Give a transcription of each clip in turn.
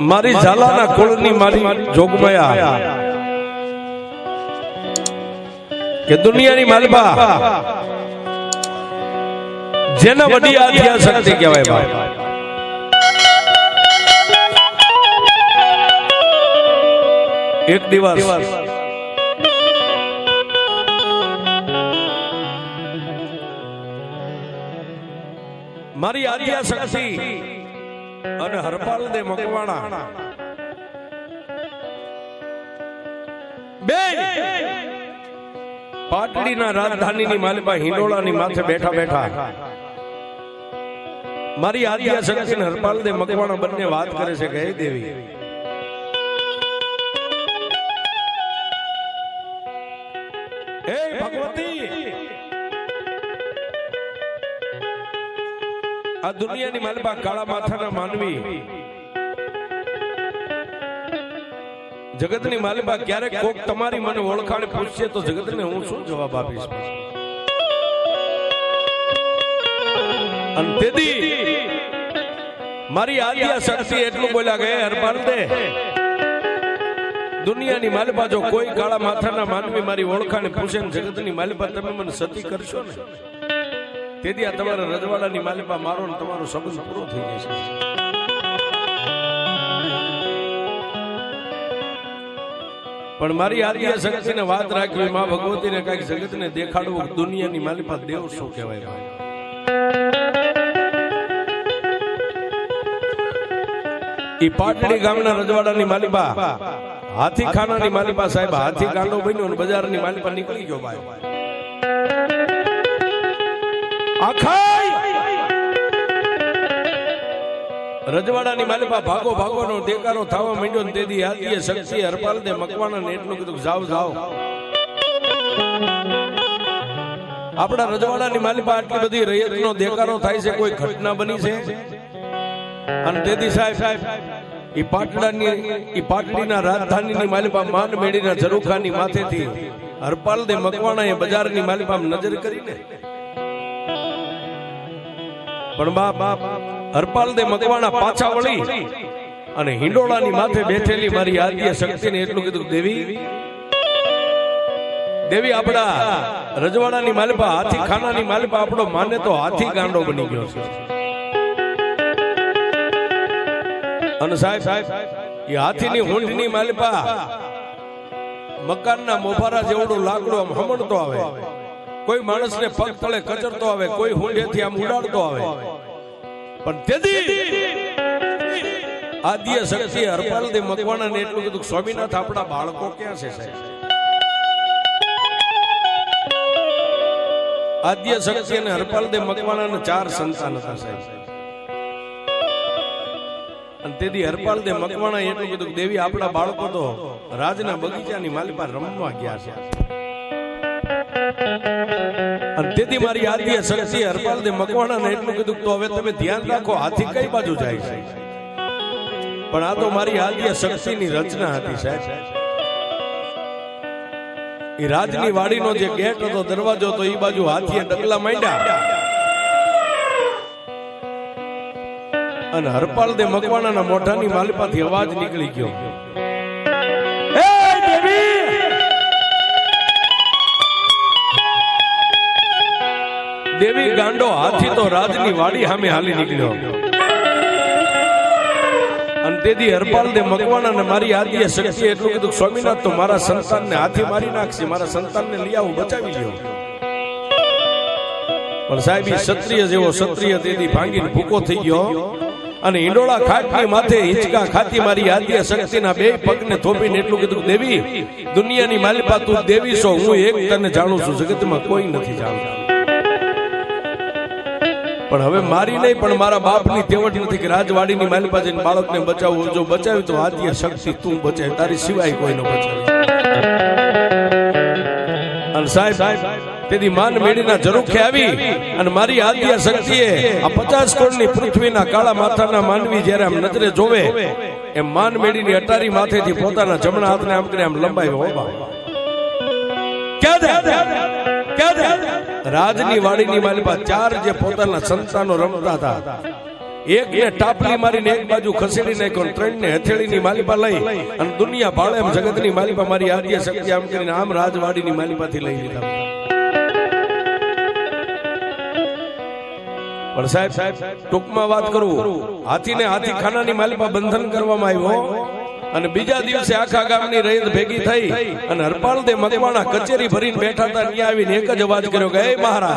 મારી ઝાલાના કુળની મારી જોગમયા. કે દુનિયાની માલબા. જેના વડી આધ્યા શક્તિ કહેવાય ભાઈ એક દિવસ. મારી આર્યા શક્તિ. અને હરપાલ દે મકવાણા. બે. પાટડીના રાજધાનીની માલિપા હિંડોળાની માથે બેઠા બેઠા. મારી આદ્યા શક્તિ હરપાલ દે મકવાણા બંને વાત કરે છે કે હે દેવી. હે ભગવતી. આ દુનિયાની માલબા કાળા માથાના માનવી. જગતની માલબા ક્યારેક કોક તમારી મને ઓળખાણ પૂછશે તો જગતને હું શું જવાબ આપીશ? અને મારી આદ્યા શક્તિ એટલું બોલ્યા કે હરપાલ દે, દુનિયાની માલબા જો કોઈ કાળા માથાના માનવી મારી ઓળખાણ પૂછે જગતની માલબા તમે મને સતી કરશો ને? તેથી આ તમારા રજવાડાની માલિકા મારો ને તમારો સંબંધ પૂરો થઈ જશે. પણ મારી આદ્ય શક્તિને વાત રાખવી, માં ભગવતીને કંઈક જગતને દેખાડવું દુનિયાની માલિકા દેવ શું કહેવાય, ભાઈ. ઈ પાટડી ગામના રજવાડાની માલિકા હાથી ખાનાની માલિકા સાહેબ હાથી ગાંડો બન્યો અને બજારની માલિકા નીકળી ગયો, ભાઈ. આખાય રજવાડાની માલિપા ભાગો ભાગો નો દેકારો થવા માંડ્યો ને તેથી આદિએ શક્તિ હરપાલ ને મકવાના ને એટલું કીધું જાવ જાવ આપણા રજવાડાની માલિપા આટલી બધી રૈયત નો દેકારો થાય છે, કોઈ ઘટના બની છે? અને તેથી સાહેબ, ઈ પાટડાની, ઈ પાટડીના રાજધાનીની માલિપા માન મેળીના ઝરૂખાની માથેથી હરપાલ દે મકવાણા એ બજારની માલિપા નજર કરીને પણ બાપ હરપાલ દે મકવાણા પાછા વળી અને હિંડોળાની માથે બેઠેલી મારી આદ્ય શક્તિને એટલું કીધું દેવી દેવી આપણા રજવાડાની માલિપા હાથી ખાનાની માલિપા આપણો માને તો હાથી ગાંડો બની ગયો છે. અને સાહેબ સાહેબ એ હાથીની હુંડની માલિપા મકાનના મોફારા જેવડું લાકડું આમ હમણતો આવે. કોઈ માણસને પગ તળે કચરતો આવે કોઈ હુંડેથી આમ ઉડાડતો આવે. પણ તેથી આદ્ય શક્તિ હરપાલ દે મકવાણા ને એટલું કીધું સ્વામીનાથ આપણા બાળકો ક્યાં છે સાહેબ આદ્ય શક્તિ અને હરપાલ દે મકવાણા ને ચાર સંતાન હતા સાહેબ. અને તેથી હરપાલ દે મકવાણા એટલું કીધું દેવી આપણા બાળકો તો રાજના બગીચાની માલિપા રમવા ગયા છે. અને તેથી મારી આદ્ય સરસી હરપાલ દે મકવાણા ને એટલું કીધું તો હવે તમે ધ્યાન રાખો, હાથી કઈ બાજુ જાય છે? પણ આ તો મારી આદ્ય શક્તિની રચના હતી સાહેબ. એ રાજની વાડીનો જે ગેટ હતો, દરવાજો તો એ બાજુ હાથીએ ડગલા માંડ્યા. અને હરપાલ દે મકવાણાના મોઢાની માલિપાથી અવાજ નીકળી ગયો. દેવી ગાંડો હાથી તો રાજની વાડી સામે હાલી નીકળ્યો. અને તેથી હરપાલ ને મકવાણા ને મારી આદ્ય શક્તિ એટલું કીધું સ્વામીનાથ તો મારા સંતાનને હાથી મારી નાખશે, મારા સંતાનને લઈ આવું બચાવી લ્યો. પણ સાહેબ ક્ષત્રિય જેવો ક્ષત્રિય તેથી ભાંગીને ભૂકો થઈ ગયો અને ઈંડોળા ખાટની માથે હિંચકા ખાતી મારી આદ્ય શક્તિના બે પગને થોપીને એટલું કીધું દેવી, દુનિયાની માલિપા તું દેવી છો, હું એક તને જાણું છું, જગતમાં કોઈ નથી જાણતું. પણ હવે મારી નહીં, પણ મારા બાપની તેવટ નથી કે રાજવાડીની માલ પાસે બાળકને બચાવવું જો બચાવ્યું તો આદ્ય શક્તિ તું બચાવ, તારી સિવાય કોઈ ન બચાવે અને સાહેબ, તેથી માન મેળીના જરૂખે આવી અને મારી આદ્ય શક્તિએ આ પચાસ કરોડની પૃથ્વીના કાળા માથાના માનવી જ્યારે આમ નજરે જોવે, એમ માન મેળીની અટારી માથેથી પોતાના જમણા હાથને આમ કરી આમ લંબાવ્યો હો બાપ. ક્યાં? ક્યાં? રાજની વાડીની માલિપા ચાર જે પોતાના સંતાનો રમતા હતા. એક ને ટાપલી મારીને એક બાજુ ખસેડી નાખ્યો ત્રણ ને હથેળીની માલિપા લઈ અને દુનિયા ભાળે એમ જગતની માલિપા મારી આદ્ય શક્તિ આમ કરીને આમ રાજવાડીની માલિપાથી લઈ લીધા. પણ સાહેબ સાહેબ ટૂંકમાં વાત કરું. હાથીને હાથી ખાનાની માલિપા બંધન કરવામાં આવ્યો. અને બીજા દિવસે આખા ગામની રૈયત ભેગી થઈ અને હરપાલ દે મકવાણા કચેરી ભરીને બેઠા હતા, ત્યાં આવીને એક જ અવાજ કર્યો કે, એ મહારાજ.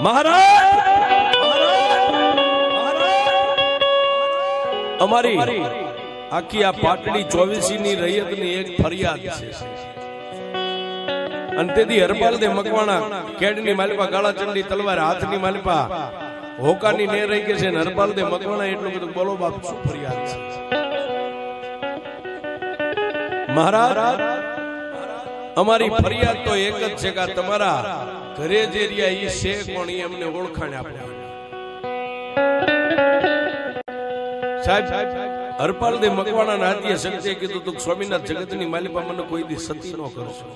મહારાજ! અમારી આખી આ પાટડી ચોવીસી ની રૈયતની એક ફરિયાદ છે. અને તેથી હરપાલ દે મકવાણા કેડની માલિપા ગાળા ચંડી તલવાર હાથની માલિપા હોકાની ને રહી ગઈ છે ને હરપાલ દે મકવાણા એટલું બધું બોલો બાપ શું ફરિયાદ છે? મહારાજ અમારી ફરિયાદ તો એક જ છે કે તમારા ઘરે જે રહ્યા ઈ છે કોણ ઈ અમને ઓળખાણ આપો. સાહેબ હરપાલ દે મકવાણા ના શક્તિએ કીધું તું સ્વામિનાથ જગતની માલિપા મને કોઈ દી સતી ન કરશો.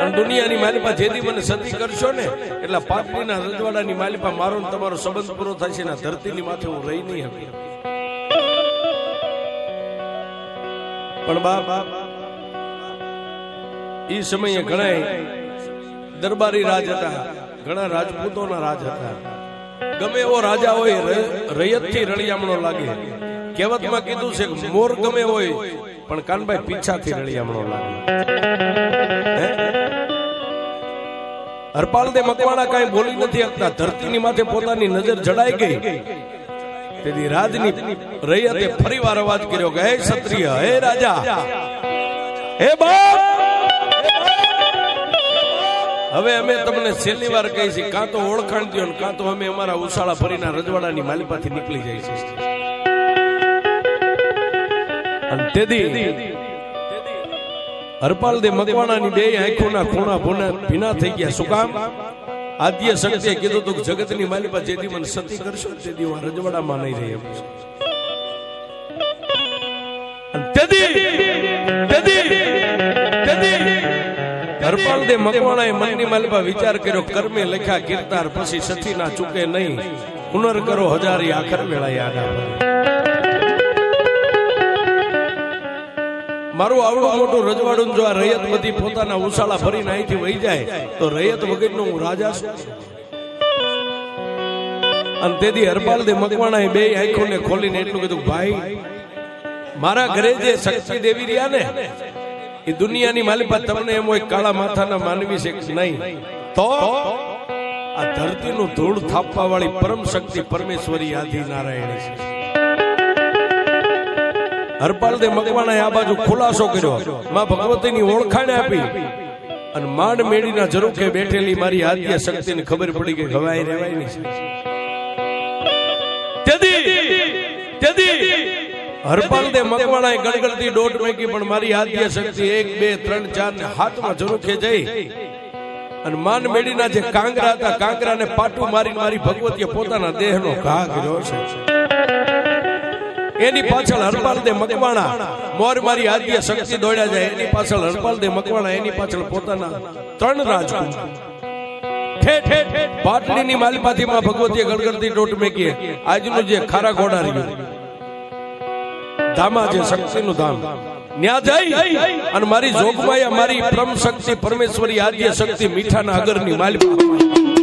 અને દુનિયાની માલિપા જેથી મને સતી કરશો ને, એટલે પાપડીના રજવાડાની માલિપા મારો ને તમારો સંબંધ પૂરો થશે ને ધરતીની માથે હું રહી નહીં હવે. પણ બાપ, ઈ સમયે ઘણા દરબારી રાજ હતા, ઘણા રાજપૂતોના રાજ હતા. ગમે એવો રાજા હોય રૈયતથી રળિયામણો લાગે. કહેવતમાં કીધું છે મોર ગમે હોય, પણ કાનભાઈ પીછાથી રળિયામણો લાગે? હરપાલ દે મકવાણા કાંઈ બોલી નથી શકતા. ધરતીની માથે પોતાની નજર જડાઈ ગઈ. તેથી રાજની રૈયતે ફરીવાર અવાજ કર્યો કે, હે ક્ષત્રિય, હે રાજા, હે બાપ! હવે અમે તમને છેલ્લી વાર કહી છીએ, કાં તો ઓળખાણ દો કાં તો અમે અમારા ઉશાળા ફરીના રજવાડાની માલિપાથી નીકળી જાય છે અને તેથી હરપાલ દે મકવાણાની બે આંખોના ખૂણા ભૂના ભીના થઈ ગયા. શું કામ આદ્ય શક્તિએ કીધું તું જગતની માલિપા જેથી મને સતી કરશો તે તેથી હું રજવાડામાં નહીં રહી. હરપાલ દે મકવાણાએ મનની માલિપા વિચાર કર્યો કર્મે લખ્યા કીર્તાર પછી સતી ના ચૂકે નહીં. પુનર કરો હજારી આખર મેળાયા આડા ભરે. મારું આવડું મોટું રજવાડું જો આ રૈયત બધી પોતાના ઉશાળા ભરીને અહીંથી વહી જાય, તો રૈયત વગરનો હું રાજા છું. અને તેથી હરપાલ દે મકવાણાએ બે આંખોને ખોલીને એટલું કીધું, ભાઈ, મારા ઘરે જે શક્તિ દેવી રહ્યા ને, એ દુનિયાની માલિપા તમને એમ હોય કાળા માથાના માનવી છે નહીં, તો આ ધરતીનું ધૂળ થાપવા વાળી પરમ શક્તિ પરમેશ્વરી આદિ નારાયણ છે. હરપાલ દે મકવાણાએ આ બાજુ ખુલાસો કર્યો. માં ભગવતીની ઓળખાણ આપી. અને માંડ મેળીના ઝરૂખે બેઠેલી મારી આદ્ય શક્તિને ખબર પડી કે ગવાય રહેવાય નહીં. તેથી તેથી હરપાલ દે મકવાણાએ ગળગળતી દોટ મેકી, પણ મારી આદ્ય શક્તિ એક, બે, ત્રણ ચાર ને હાથમાં ઝરૂખે જઈ. અને માન મેળીના જે કાંગરા હતા, કાંગરાને પાટું મારી મારી ભગવતીએ પોતાના દેહનો ઘા કર્યો છે. એની પાછળ હરપાલ દે મકવાણા. મોર મારી આદ્ય શક્તિ દોડ્યા જાય એની પાછળ હરપાલ દે મકવાણા એની પાછળ પોતાના ત્રણ રાજ ઠેઠ ઠેઠ પાટલીની માલિપાથી માં ભગવતીએ ગળગળતી ટોટ મેકી આજનું જે ખારા ઘોડા રહ્યું. ધામા જે શક્તિનું ધામ ન્યા જઈ અને મારી જોગમાયા મારી પરમ શક્તિ પરમેશ્વરી આદ્ય શક્તિ મીઠાના અગરની માલિપા